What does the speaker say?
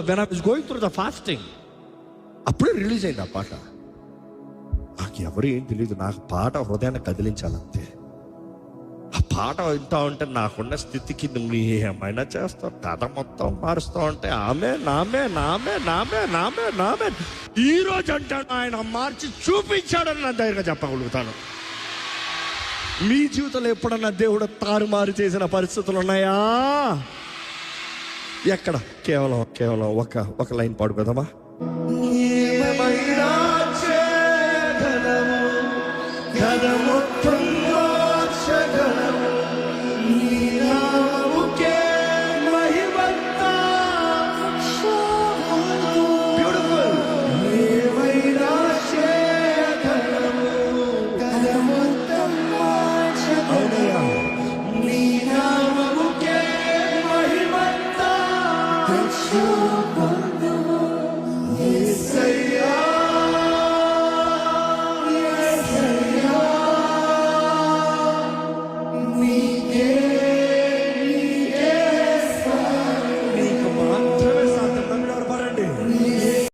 When I was going through the fasting అప్పుడే release అయింది ఆ పాట. నాకు ఎవరు ఏం తెలియదు నాకు పాట హృదయాన్ని కదిలించాలంతే. ఆ పాట వింటా ఉంటే నాకున్న స్థితికి నువ్వు ఏమైనా చేస్తావు? కథ మొత్తం మారుస్తూ ఉంటే ఆమె నామే నామే నామే నామే నామే ఈ రోజు అంటాడు ఆయన మార్చి చూపించాడని నా ధైర్యంగా చెప్పగలుగుతాను. మీ జీవితంలో ఎప్పుడన్నా దేవుడు తారుమారు చేసిన పరిస్థితులు ఉన్నాయా? ఎక్కడ? కేవలం కేవలం ఒక ఒక లైన్ పాడుకోదామా ఏమైనా you.